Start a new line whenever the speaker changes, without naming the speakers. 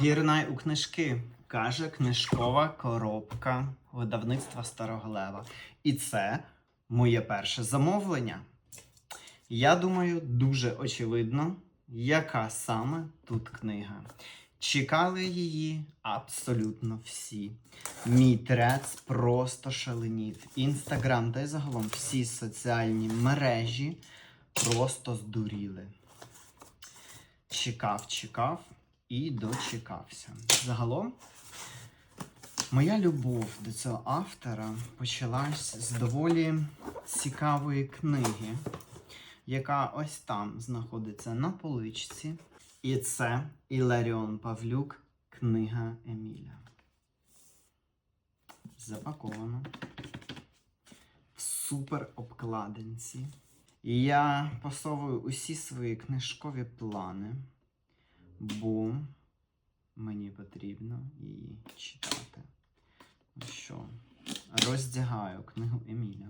Пірнай у книжки, каже книжкова коробка видавництва Староглева. І це моє перше замовлення. Я думаю, дуже очевидно, яка саме тут книга. Чекали її абсолютно всі. Мій трец просто шаленів. Інстаграм та й загалом всі соціальні мережі просто здуріли. Чекав, чекав і дочекався. Загалом, моя любов до цього автора почалась з доволі цікавої книги, яка ось там знаходиться на поличці. І це Іларіон Павлюк, книга Еміля. Запаковано в супер обкладинці. І я посовую усі свої книжкові плани, бо мені потрібно її читати. Ну що, роздягаю книгу Еміля.